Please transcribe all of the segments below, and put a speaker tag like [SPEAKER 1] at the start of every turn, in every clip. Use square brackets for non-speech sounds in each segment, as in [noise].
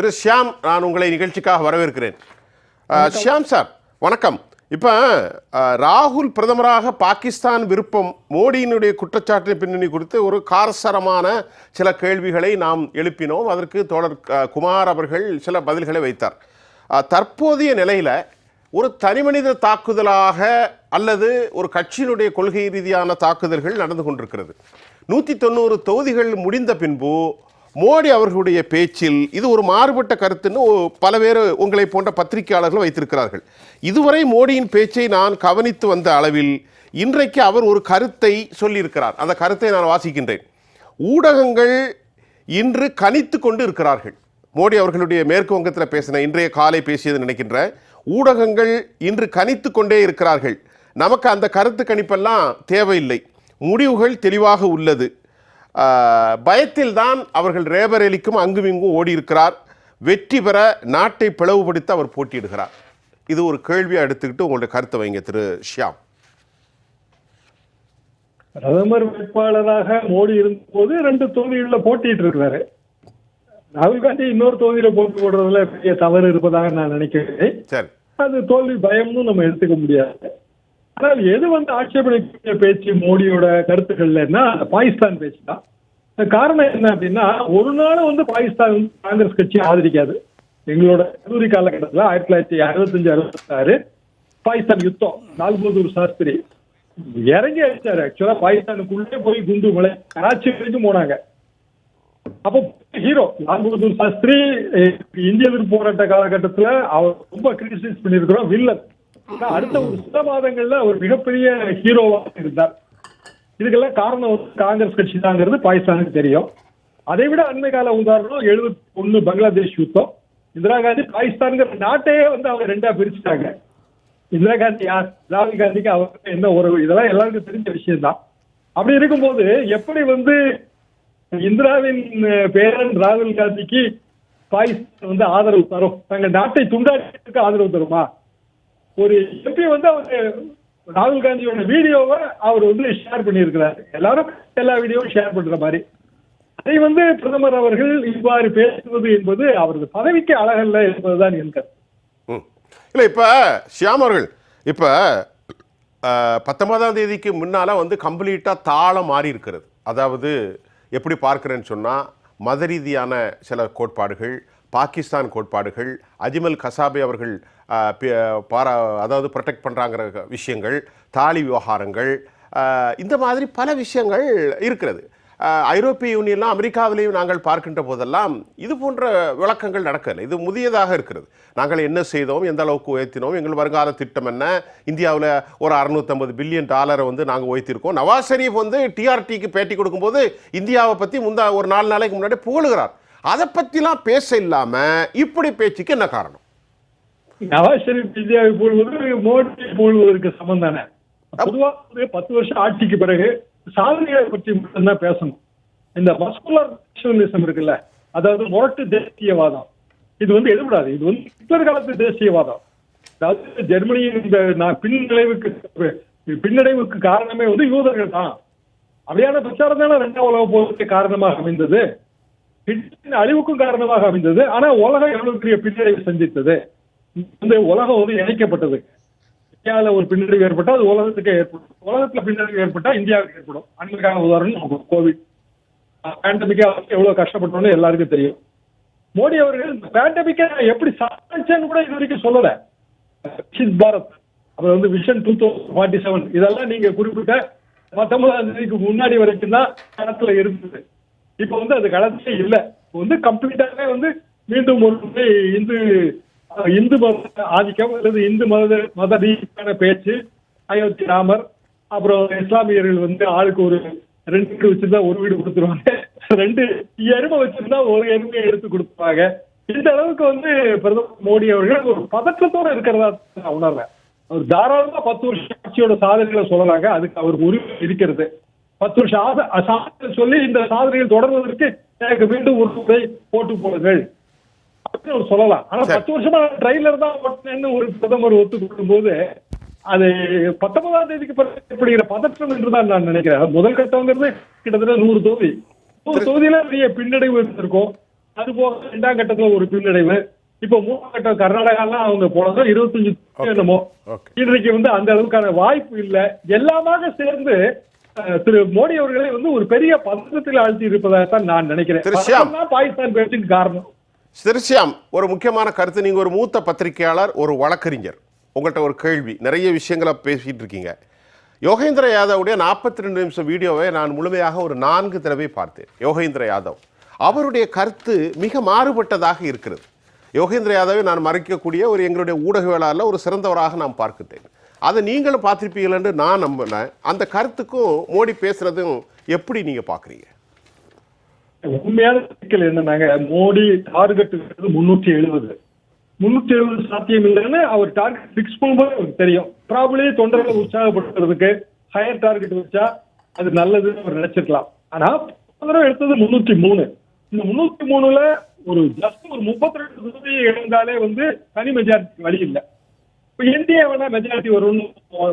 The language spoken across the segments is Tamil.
[SPEAKER 1] திரு ஷியாம் நான் உங்களை நிகழ்ச்சிக்காக வரவேற்கிறேன். ஷியாம் சார் வணக்கம். இப்போ ராகுல் பிரதமராக பாகிஸ்தான் விருப்பம் மோடியினுடைய குற்றச்சாட்டின் பின்னணி குறித்து ஒரு காரசாரமான சில கேள்விகளை நாம் எழுப்பினோம். அதற்கு தோழர் குமார் அவர்கள் சில பதில்களை வைத்தார். தற்போதைய நிலையில் ஒரு தனிமனித தாக்குதலாக அல்லது ஒரு கட்சியினுடைய கொள்கை ரீதியான தாக்குதல்கள் நடந்து கொண்டிருக்கிறது. நூற்றி தொண்ணூறு தொகுதிகள் முடிந்த பின்பு மோடி அவர்களுடைய பேச்சில் இது ஒரு மாறுபட்ட கருத்துன்னு பல பேர் உங்களை போன்ற பத்திரிகையாளர்கள் வைத்திருக்கிறார்கள். இதுவரை மோடியின் பேச்சை நான் கவனித்து வந்த அளவில் இன்றைக்கு அவர் ஒரு கருத்தை சொல்லியிருக்கிறார். அந்த கருத்தை நான் வாசிக்கின்றேன். ஊடகங்கள் இன்று கணித்து கொண்டு இருக்கிறார்கள். மோடி அவர்களுடைய மேற்கு வங்கத்தில் பேசின இன்றைய காலை பேசியது நினைக்கின்றேன் ஊடகங்கள் இன்று கணித்து கொண்டே இருக்கிறார்கள். நமக்கு அந்த கருத்து கணிப்பெல்லாம் தேவையில்லை. முடிவுகள் தெளிவாக உள்ளது. ஆஹ், பயத்தில்தான் அவர்கள் ரேபரேலிக்கும் அங்கும் இங்கும் ஓடி இருக்கிறார் வெற்றி பெற நாட்டை பிளவுபடுத்த அவர் போட்டியிடுகிறார். இது ஒரு கேள்வியை எடுத்துக்கிட்டு உங்களுடைய கருத்தை வைங்க திரு ஷியாம்.
[SPEAKER 2] பிரதமர் வேட்பாளராக மோடி இருந்தபோது ரெண்டு தொகுதிகளில் போட்டிட்டு இருக்கிறாரு ராகுல் காந்தி இன்னொரு தொகுதியில போட்டி போடுறதுல பெரிய தவறு இருப்பதாக நான் நினைக்கிறேன்.
[SPEAKER 1] சரி.
[SPEAKER 2] அது தோல்வி பயம்னு நம்ம எடுத்துக்க முடியாது. ஆனால் எது வந்து ஆட்சேபனைக்குரிய பேச்சு மோடியோட கருத்துக்கள்லன்னா பாகிஸ்தான் பேச்சு தான். காரணம் என்ன அப்படின்னா ஒரு நாள் வந்து பாகிஸ்தான் காங்கிரஸ் கட்சி ஆதரிக்காது. எங்களோட கல்லூரி காலகட்டத்தில் ஆயிரத்தி தொள்ளாயிரத்தி அறுபத்தஞ்சு அறுபத்தாறு பாகிஸ்தான் யுத்தம் லால்பகதூர் சாஸ்திரி. இறங்கி அடிச்சாரு. ஆக்சுவலா பாகிஸ்தானுக்குள்ளே போய் குண்டு மலை கராச்சி வரைக்கும் போனாங்க. அப்போ ஹீரோ லால் பகதூர் சாஸ்திரி இந்திய எதிர்ப்பு போராட்ட காலகட்டத்துல அவர் ரொம்ப கிரிட்டிசைஸ் பண்ணியிருக்கிறோம் வில்லன். அடுத்த ஒரு சில மாதங்கள்ல அவர் மிகப்பெரிய ஹீரோவாக இருந்தார். இதுக்கெல்லாம் காரணம் வந்து காங்கிரஸ் கட்சி தாங்கிறது பாகிஸ்தானுக்கு தெரியும். அதை விட அண்மை கால உதாரணம் எழுபத்தி ஒண்ணு பங்களாதேஷ் யுத்தம். இந்திரா காந்தி பாகிஸ்தான்ங்கிற நாட்டையே வந்து அவங்க ரெண்டா பிரிச்சுட்டாங்க. இந்திரா காந்தி யார்? ராகுல் காந்திக்கு அவருக்கு என்ன உறவு? இதெல்லாம் எல்லாருக்கும் தெரிஞ்ச விஷயம் தான் அப்படி இருக்கும்போது எப்படி வந்து இந்திராவின் பேரன் ராகுல் காந்திக்கு பாகிஸ்தான் வந்து ஆதரவு தரும்? தங்கள் நாட்டை துண்டாட்டத்துக்கு ஆதரவு தருமா? ஒரு எம்பி வந்து அவர் ராகுல் காந்தியோட வீடியோவை அவர் வந்து ஷேர் பண்ணியிருக்கிறார். எல்லாரும் எல்லா வீடியோவும் ஷேர் பண்ற மாதிரி. அதை வந்து பிரதமர் அவர்கள் இவ்வாறு பேசுவது என்பது அவரது பதவிக்கு அழகல்ல என்பதுதான் என் கருத்து.
[SPEAKER 1] இல்லை இப்போ ஷியாம் அவர்கள் இப்போ பத்தொன்பதாம் தேதிக்கு முன்னால் வந்து கம்ப்ளீட்டாக தாளம் மாறி இருக்கிறது அதாவது எப்படி பார்க்குறேன்னு சொன்னால் மத ரீதியான சில கோட்பாடுகள் பாகிஸ்தான் கோட்பாடுகள் அஜிமல் கசாபே அவர்கள் பாரா அதாவது ப்ரொடெக்ட் பண்ணுறாங்கிற விஷயங்கள் தாலி விவகாரங்கள் இந்த மாதிரி பல விஷயங்கள் இருக்கிறது. ஐரோப்பிய யூனியன்லாம் அமெரிக்காவிலையும் நாங்கள் பார்க்கின்ற போதெல்லாம் இது போன்ற விளக்கங்கள் நடக்கலை. இது முதியதாக இருக்கிறது. நாங்கள் என்ன செய்தோம் எந்த அளவுக்கு உயர்த்தினோம் எங்கள் வருங்கால திட்டம் என்ன? இந்தியாவில் ஒரு அறுநூத்தம்பது பில்லியன் டாலரை வந்து நாங்கள் உயர்த்திருக்கோம் நவாஸ் ஷெரீப் வந்து டிஆர்டிக்கு பேட்டி கொடுக்கும்போது இந்தியாவை பற்றி முந்தா ஒரு நாலு நாளைக்கு முன்னாடி புகழுகிறார். அதை பற்றிலாம் பேச இல்லாமல் இப்படி பேச்சுக்கு என்ன காரணம்?
[SPEAKER 2] நவாஸ் ஷெரீப் இந்தியாவை போடுவது மோடி போடுவதற்கு சமம் தானே? பொதுவா வந்து பத்து வருஷம் ஆட்சிக்கு பிறகு சாதனைகளை பற்றி மட்டும்தான் பேசணும். இந்த மஸ்குலர் நேஷனலிசம் இருக்குல்ல அதாவது முரட்டு தேசியவாதம். இது வந்து எடுபடாது இது வந்து ஹிட்லர் காலத்து தேசியவாதம். அதாவது ஜெர்மனியின் இந்த நான் பின்னடைவுக்கு பின்னடைவுக்கு காரணமே வந்து யூதர்கள் தான். அப்படியான பிரச்சாரம் தானே ரெண்டாம் உலக போருக்கு காரணமாக அமைந்தது. ஹிட்லரின் அழிவுக்கும் காரணமாக அமைந்தது. ஆனா உலகம் எவ்வளவு பெரிய பின்னடைவை சந்தித்தது. வந்து உலகம் வந்து இணைக்கப்பட்டது. இந்தியாவில் ஒரு பின்னடைவு ஏற்பட்டா அது உலகத்துக்கு ஏற்படும். உலகத்துல பின்னடைவு ஏற்பட்டா இந்தியாவுக்கு ஏற்படும். அன்றைக்கான உதாரணம் கோவிட் பேண்டமிக்கா எவ்வளவு கஷ்டப்பட்டோம்னு எல்லாருக்கும் தெரியும். மோடி அவர்கள் இந்த பேண்டமிக்கை எப்படி சாதிச்சேன்னு கூட இது வரைக்கும் சொல்லல. பாரத் அப்புறம் வந்து vision two thousand forty seven இதெல்லாம் நீங்க குறிப்பிட்ட பத்தொன்பதாம் தேதிக்கு முன்னாடி வரைக்கும் தான் களத்துல இருந்தது. இப்ப வந்து அது களத்திலே இல்ல. வந்து கம்ப்ளீட்டாவே வந்து மீண்டும் ஒரு முறை இந்து இந்து மத ஆதிக்கம் அல்லது இந்து மத மத ரீதியான பேச்சு அயோத்தி ராமர் அப்புறம் இஸ்லாமியர்கள் வந்து ஆளுக்கு ஒரு ரெண்டு வீடு வச்சிருந்தா ஒரு வீடு கொடுத்துருவாங்க. [laughs] ரெண்டு எருமை வச்சிருந்தா ஒரு எருமையை எடுத்து கொடுப்பாங்க. இந்த அளவுக்கு வந்து பிரதமர் மோடி அவர்கள் ஒரு பதற்றத்தோட இருக்கிறதா நான் உணர்றேன். அவர் தாராளமா பத்து வருஷம் ஆட்சியோட சாதனைகளை சொல்லலாங்க. அதுக்கு அவருக்கு உரிமை இருக்கிறது. பத்து வருஷம் ஆசை சாதனை சொல்லி இந்த சாதனைகள் தொடர்வதற்கு எனக்கு மீண்டும் ஒரு முறை போட்டு போடுங்கள். அப்படின்னு சொல்லலாம். ஆனா. பத்து வருஷமா ட்ரைலர் தான் ஓட்டினேன்னு ஒரு பிரதமர் ஒத்துக்கொள்ளும் போது அது பத்தொன்பதாம் தேதிக்கு ஏற்படுகிற பதற்றம் என்றுதான் நான் நினைக்கிறேன். முதல் கட்டங்கிறது கிட்டத்தட்ட நூறு தொகுதி. நூறு தொகுதியில பெரிய பின்னடைவு இருந்திருக்கும். அது போக ரெண்டாம் கட்டத்துல ஒரு பின்னடைவு. இப்ப மூணாம் கட்டம் கர்நாடகாலாம் அவங்க போனதும் இருபத்தஞ்சு என்னமோ. இன்றைக்கு வந்து அந்த அளவுக்கான வாய்ப்பு இல்ல. எல்லாமாக சேர்ந்து திரு மோடி அவர்களை வந்து ஒரு பெரிய பதற்றத்தில் ஆழ்த்தி இருப்பதாகத்தான் நான் நினைக்கிறேன். பாகிஸ்தான் பேச்சுக்கு காரணம்.
[SPEAKER 1] திருஷ்யாம் ஒரு முக்கியமான கருத்து. நீங்கள் ஒரு மூத்த பத்திரிகையாளர் ஒரு வழக்கறிஞர். உங்கள்கிட்ட ஒரு கேள்வி. நிறைய விஷயங்களை பேசிட்டு இருக்கீங்க. யோகேந்திர யாதவுடைய நாற்பத்தி ரெண்டு நிமிஷம் வீடியோவை நான் முழுமையாக ஒரு நான்கு தடவை பார்த்தேன். யோகேந்திர யாதவ். அவருடைய கருத்து மிக மாறுபட்டதாக இருக்கிறது. யோகேந்திர யாதவை நான் மறைக்கக்கூடிய ஒரு எங்களுடைய ஊடகவியலாளர் ஒரு சிறந்தவராக நான் பார்க்கிறேன் அதை நீங்களும் பார்த்துருப்பீங்களன்னு நான் நம்பினேன் அந்த கருத்துக்கும் மோடி பேசுறதும் எப்படி நீங்கள் பார்க்குறீங்க?
[SPEAKER 2] உண்மையான சிக்கல் என்னன்னாங்க மோடி டார்கெட் முன்னூற்றி எழுபது முன்னூத்தி எழுபது சாத்தியம் இல்லைன்னு அவர் டார்கெட் பிக்ஸ் பண்ணும்போது அவருக்கு தெரியும். ப்ராபபிளி தொண்டர்களை உற்சாகப்படுத்துறதுக்கு ஹையர் டார்கெட் வச்சா அது நல்லதுன்னு அவர் நினைச்சிருக்கலாம். ஆனா தடவை எடுத்தது முன்னூத்தி மூணு. இந்த முன்னூத்தி மூணுல ஒரு ஜஸ்ட் ஒரு முப்பத்தி ரெண்டு தொகுதி இழந்தாலே வந்து தனி மெஜாரிட்டி வழி இல்லை. இப்போ என்டிஏ வேணா மெஜாரிட்டி வரும்னு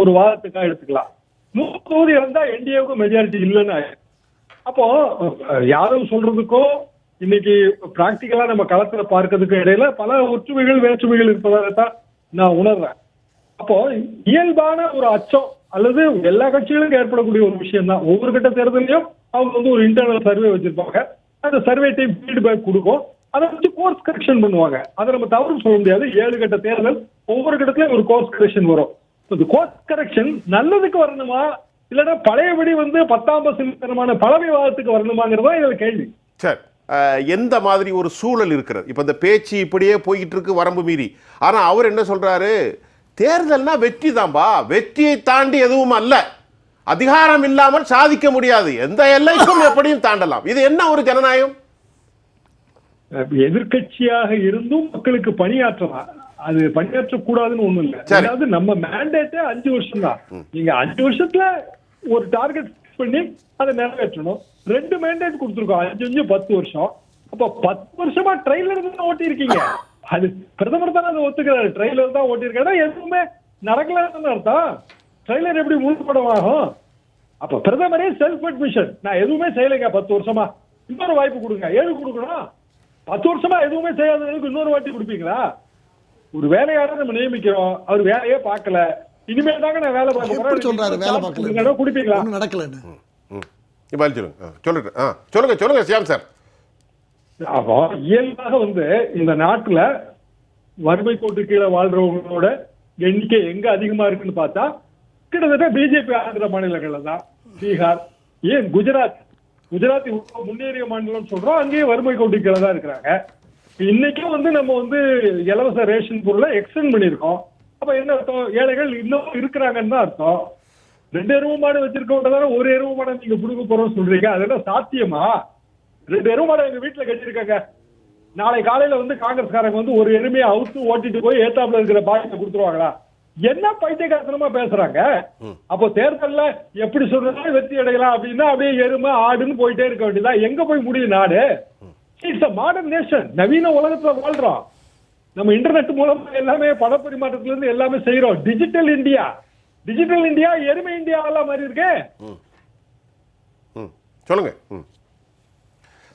[SPEAKER 2] ஒரு வாதத்துக்காக எடுத்துக்கலாம். நூறு தொகுதி இருந்தா என்டிஏவுக்கும் மெஜாரிட்டி இல்லைன்னு அப்போ யாரும் சொல்றதுக்கும் இன்னைக்கு பிராக்டிக்கலா நம்ம களத்துல பார்க்கறதுக்கு இடையில பல ஒற்றுமைகள் வேற்றுமைகள் இருப்பதாகத்தான் நான் உணர்றேன். அப்போ இயல்பான ஒரு அச்சம் அல்லது எல்லா கட்சிகளுக்கும் ஏற்படக்கூடிய ஒரு விஷயம் தான் ஒவ்வொரு கட்ட தேர்தலையும் அவங்க வந்து ஒரு இன்டர்னல் சர்வே வச்சிருப்பாங்க. அந்த சர்வே டைம் ஃபீட்பேக் கொடுக்கும். அதை வச்சு கோர்ஸ் கரெக்ஷன் பண்ணுவாங்க. அதை நம்ம தவறு சொல்ல முடியாது. ஏழு கட்ட தேர்தல் ஒவ்வொரு கட்டத்திலயும் ஒரு கோர்ஸ் கரெக்ஷன் வரும். இந்த கோர்ஸ் கரெக்ஷன் நல்லதுக்கு வரணுமா? இல்லைன்னா பழையபடி வந்து பத்தாம் பசங்கமான பழமைவாதத்துக்கு வரணுமாங்கிறதா இதுல கேள்வி.
[SPEAKER 1] சார் எந்த மாதிரி ஒரு சூழல் இருக்கிறது? இப்போ இந்த பேச்சு இப்படியே போய்கிட்டு இருக்கு வரம்பு மீறி. ஆனால் அவர் என்ன சொல்றாரு? தேர்தல்னா வெற்றி தான்பா. வெற்றியை தாண்டி எதுவும் அல்ல. அதிகாரம் இல்லாமல் சாதிக்க முடியாது. எந்த எல்லைக்கும் எப்படியும் தாண்டலாம். இது என்ன ஒரு ஜனநாயகம்?
[SPEAKER 2] எதிர்க்கட்சியாக இருந்தும் மக்களுக்கு பணியாற்றலாம். அது பணியாற்றக்கூடாதுன்னு ஒண்ணும் இல்ல. அதாவது நம்ம மேண்டேட்டே அஞ்சு வருஷம் தான் நீங்க அஞ்சு வருஷத்துல ஒரு டார்கெட் பண்ணி அதை நிறைவேற்றணும். ரெண்டு மேண்டேட் கொடுத்துருக்கோம். அஞ்சு அஞ்சு பத்து வருஷம். அப்ப பத்து வருஷமா ட்ரெயிலர் தான் ஓட்டி இருக்கீங்க அது பிரதமர் தான் அதை ஒத்துக்கிறாரு. ட்ரெயிலர் தான் ஓட்டி இருக்காரு எதுவுமே நடக்கலன்னு அர்த்தம். ட்ரெயிலர் எப்படி முழு படம் ஆகும்? அப்ப பிரதமரே செல்ஃப் அட்மிஷன் நான் எதுவுமே செய்யலைங்க பத்து வருஷமா. இன்னொரு வாய்ப்பு கொடுங்க. ஏழு கொடுக்கணும். பத்து வருஷமா எதுவுமே செய்யாதவங்களுக்கு இன்னொரு வாட்டி கொடுப்பீங்களா? ஒரு வேலையாளரை நம்ம நியமிக்கிறோம். அவர் வேலையே பார்க்கல. இனிமேல் தாங்க நான் வேலை பார்க்க
[SPEAKER 3] எப்படி சொல்றாரு வேலை பார்க்கல?
[SPEAKER 2] குடிப்பீங்களா?
[SPEAKER 1] ம் பதில் சொல்லுங்க. சொல்லுங்க. ஆ சொல்லுங்க சொல்லுங்க சியாம் சார்.
[SPEAKER 2] அப்போ இயல்பாக வந்து இந்த நாட்டுல வறுமை கோட்டு கீழே வாழ்றவங்களோட எண்ணிக்கை எங்க அதிகமா இருக்குன்னு பார்த்தா கிட்டத்தட்ட பிஜேபி ஆந்திர மாநிலங்கள்ல தான். பீகார் ஏன் குஜராத் குஜராத் முன்னேறிய மாநிலம் சொல்றோம். அங்கேயே வறுமை கோட்டு தான் இருக்கிறாங்க. இன்னைக்கும் வந்து நம்ம வந்து இலவச ரேஷன் பொருளை எக்ஸ்டெண்ட் பண்ணியிருக்கோம். அப்ப என்ன அர்த்தம்? ஏழைகள் இன்னும் இருக்கிறாங்கன்னு தான் அர்த்தம். ரெண்டு எருவு மாடு வச்சிருக்கவங்க தானே ஒரு எருவு மாடை நீங்க புடுங்க போறோம்னு சொல்றீங்க. அதெல்லாம் சாத்தியமா? ரெண்டு எருவு மாடை எங்க வீட்டுல கட்டிருக்காங்க நாளை காலையில வந்து காங்கிரஸ்காரங்க வந்து ஒரு எருமையை அவுத்து ஓட்டிட்டு போய் ஏத்தாப்புல இருக்கிற பாக்கெட்டை கொடுத்துருவாங்களா? என்ன பைத்தியக்காரத்தனமா பேசுறாங்க? அப்போ தேர்தல்ல எப்படி சொல்றதா வெற்றி அடையலாம் அப்படின்னா அப்படியே எருமை ஆடுன்னு போயிட்டே இருக்க வேண்டியதா எங்க போய் முடியும் நாடு? இட்ஸ் அ மாடர்ன் நேஷன் நவீன உலகத்துல வாழ்றோம். நம்ம இன்டர்நெட் மூலமா எல்லாமே பணப்பரிமாற்றத்துல இருந்து எல்லாமே செய்யறோம் டிஜிட்டல் இந்தியா டிஜிட்டல் இந்தியா எருமை இந்தியா எல்லாம் மாதிரி இருக்கே.
[SPEAKER 1] சொல்லுங்க.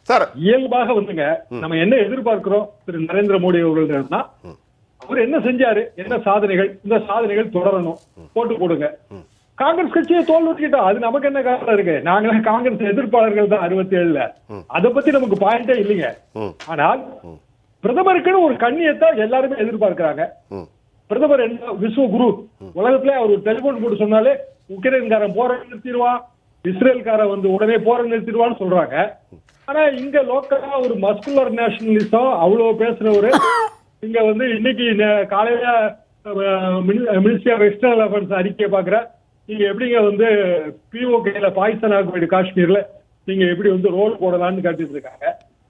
[SPEAKER 1] சார்.
[SPEAKER 2] இயல்பாக வந்துங்க நம்ம என்ன எதிர்பார்க்கிறோம்? திரு நரேந்திர மோடி அவர்கள்னா அவர் என்ன செஞ்சாரு? என்ன சாதனைகள்? இந்த சாதனைகள் தொடரணும். போட்டு போடுங்க. காங்கிரஸ் கட்சியை தோல்விட்டா அது நமக்கு என்ன காரணம் இருக்கு? நாங்களே காங்கிரஸ் எதிர்ப்பாளர்கள் தான் அறுபத்தி ஏழுல அதை பத்தி நமக்கு பாயிண்டே இல்லைங்க. ஆனால் பிரதமருக்குன்னு ஒரு கண்ணியத்தை எல்லாருமே எதிர்பார்க்கிறாங்க. பிரதமர் என்ன? விஸ்வ குரு. உலகத்துல அவர் ஒரு டெலிபோன் போட்டு சொன்னாலே உக்ரைன்காரன் போற நிறுத்திடுவான் இஸ்ரேல்காரன் வந்து உடனே போற நிறுத்திடுவான்னு சொல்றாங்க. ஆனா இங்க லோக்கலா ஒரு மஸ்குலர் நேஷனலிசம் அவ்வளவு பேசுறவரு இங்க வந்து இன்னைக்கு காலையில மினிஸ்ட்ரி ஆஃப் எக்ஸ்டர்னல் அஃபேர்ஸ் அறிக்கையை பாக்குற நீங்க எப்படிங்க வந்து பிஓகேல பாகிஸ்தான் ஆக்குபைடு காஷ்மீர்ல நீங்க எப்படி வந்து ரோடு போடலாம்னு காட்டிட்டு இருக்காங்க.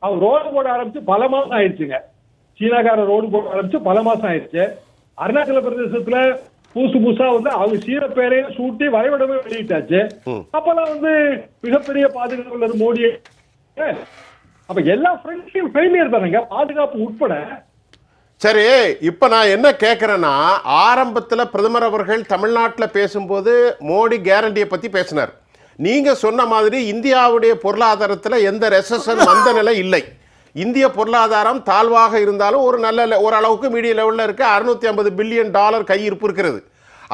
[SPEAKER 2] அவர் ரோடு போட ஆரம்பிச்சு பல மாசம் ஆயிடுச்சுங்க. சீனாக்கார ரோடு போட ஆரம்பிச்சு பல மாசம் ஆயிடுச்சு. அருணாச்சல பிரதேசத்துல புதுசு புதுசா வந்து அவங்க சீர பேரையும் சூட்டி வரைபடமே வெளியிட்டாச்சு. அப்பெல்லாம் வந்து மிகப்பெரிய பாதுகாப்பு மோடி அப்ப எல்லா ஃப்ரெண்ட்ஸையும் ஃபெயிலியர் தானேங்க? பாதுகாப்பு உட்பட
[SPEAKER 1] சரி இப்போ நான் என்ன கேட்குறேன்னா ஆரம்பத்தில் பிரதமர் அவர்கள் தமிழ்நாட்டில் பேசும்போது மோடி கேரண்டியை பற்றி பேசினார். நீங்கள் சொன்ன மாதிரி இந்தியாவுடைய பொருளாதாரத்தில் எந்த ரெசன் வந்த நிலை இல்லை. இந்திய பொருளாதாரம் தாழ்வாக இருந்தாலும் ஒரு நல்ல ஓரளவுக்கு மீடிய லெவலில் இருக்க. அறுநூத்தி ஐம்பது பில்லியன் டாலர் கையிருப்பு இருக்கிறது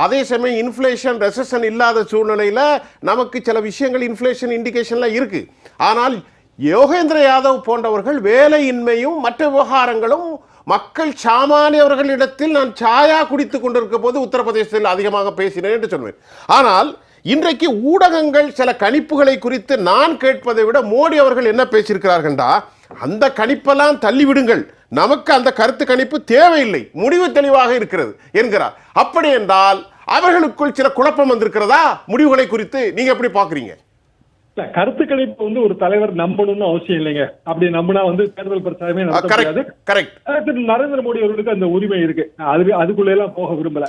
[SPEAKER 1] அதே சமயம் இன்ஃப்ளேஷன் ரெசஷன் இல்லாத சூழ்நிலையில் நமக்கு சில விஷயங்கள் இன்ஃப்ளேஷன் இண்டிகேஷன்லாம் இருக்குது ஆனால் யோகேந்திர யாதவ் போன்றவர்கள் வேலையின்மையும் மற்ற விவகாரங்களும் மக்கள் சாமானியவர்களிடத்தில் நான் சாயா குடித்து கொண்டிருக்க போது உத்தரப்பிரதேசத்தில் அதிகமாக பேசினேன் என்று சொல்வேன். ஆனால் இன்றைக்கு ஊடகங்கள் சில கணிப்புகளை குறித்து நான் கேட்பதை விட மோடி அவர்கள் என்ன பேசியிருக்கிறார்கள்டா அந்த கணிப்பெல்லாம் தள்ளிவிடுங்கள். நமக்கு அந்த கருத்து கணிப்பு தேவையில்லை. முடிவு தெளிவாக இருக்கிறது என்கிறார். அப்படி என்றால் அவர்களுக்குள் சில குழப்பம் வந்திருக்கிறதா? முடிவுகளை குறித்து நீங்க எப்படி பாக்குறீங்க
[SPEAKER 2] இல்ல, கருத்து கணிப்பு வந்து ஒரு தலைவர் நம்பணும்னு அவசியம் இல்லைங்க. அப்படி நம்பினா வந்து தேர்தல் பிரச்சாரமே நடத்த நரேந்திர மோடி அவர்களுக்கு அந்த உரிமை இருக்கு. அது அதுக்குள்ள எல்லாம் போக விரும்பல.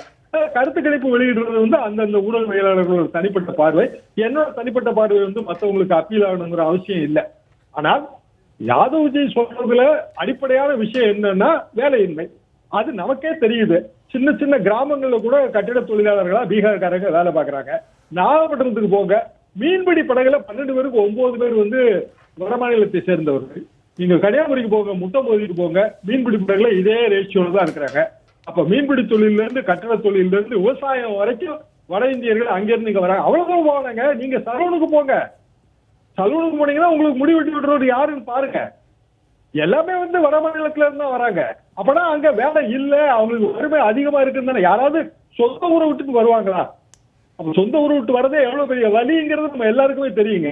[SPEAKER 2] கருத்து கணிப்பு வெளியிடுறது வந்து அந்தந்த ஊடகவியலாளர்களோட தனிப்பட்ட பார்வை. என்னோட தனிப்பட்ட பார்வை வந்து மத்தவங்களுக்கு அப்பீல் ஆகணுங்கிற அவசியம் இல்லை. ஆனால் யாதவ்ஜி சொல்றதுல அடிப்படையான விஷயம் என்னன்னா வேலையின்மை. அது நமக்கே தெரியுது. சின்ன சின்ன கிராமங்கள்ல கூட கட்டிட தொழிலாளர்களா பீகார்காரங்க வேலை பார்க்கறாங்க. நாகப்பட்டினத்துக்கு போங்க. மீன்பிடி படகுல பன்னெண்டு பேருக்கு ஒன்பது பேர் வந்து வடமாநிலத்தை சேர்ந்தவர்கள். நீங்க கன்னியாகுமரிக்கு போங்க முட்டம்போதிக்கு போங்க மீன்பிடி படகுல இதே ரேஷியோல தான் இருக்கிறாங்க. அப்ப மீன்பிடி தொழில இருந்து கட்டட தொழில இருந்து விவசாயம் வரைக்கும் வட இந்தியர்கள் அங்கிருந்து இங்க வராங்க. அவ்வளவு தூரம் போனாங்க நீங்க சலூனுக்கு போங்க. சலூனுக்கு போனீங்கன்னா உங்களுக்கு முடி வெட்டி விடுறவர் யாருன்னு பாருங்க. எல்லாமே வந்து வட மாநிலத்துல இருந்து தான் வராங்க. அப்பனா அங்க வேலை இல்ல. அவங்களுக்கு வறுமை அதிகமா இருக்குன்னு தானே. யாராவது சொந்த ஊரை விட்டுட்டு வருவாங்களா? அப்ப சொந்த ஊரை விட்டு வரதே எவ்வளவு பெரிய வலிங்கிறது நம்ம எல்லாருக்குமே தெரியுங்க.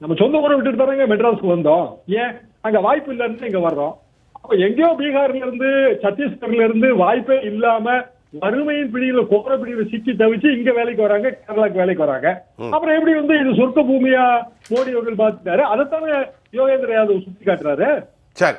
[SPEAKER 2] நம்ம சொந்த ஊரை விட்டுட்டு தானங்க மெட்ராஸ்க்கு வந்தோம். ஏன்? அங்க வாய்ப்பு இல்லைன்னு இங்க வர்றோம். அப்ப எங்கேயோ பீகார்ல இருந்து சத்தீஸ்கர்ல இருந்து வாய்ப்பே இல்லாம வறுமையின் பிடியில கோர பிடியில சிக்கி தவிச்சு இங்க வேலைக்கு வராங்க கேரளாக்கு வேலைக்கு வராங்க. அப்புறம் எப்படி வந்து இது சொர்க்க பூமியா மோடி அவர்கள் பார்த்துட்டாரு? அதைத்தானே யோகேந்திர யாதவ் சுட்டி காட்டுறாரு
[SPEAKER 1] சரி.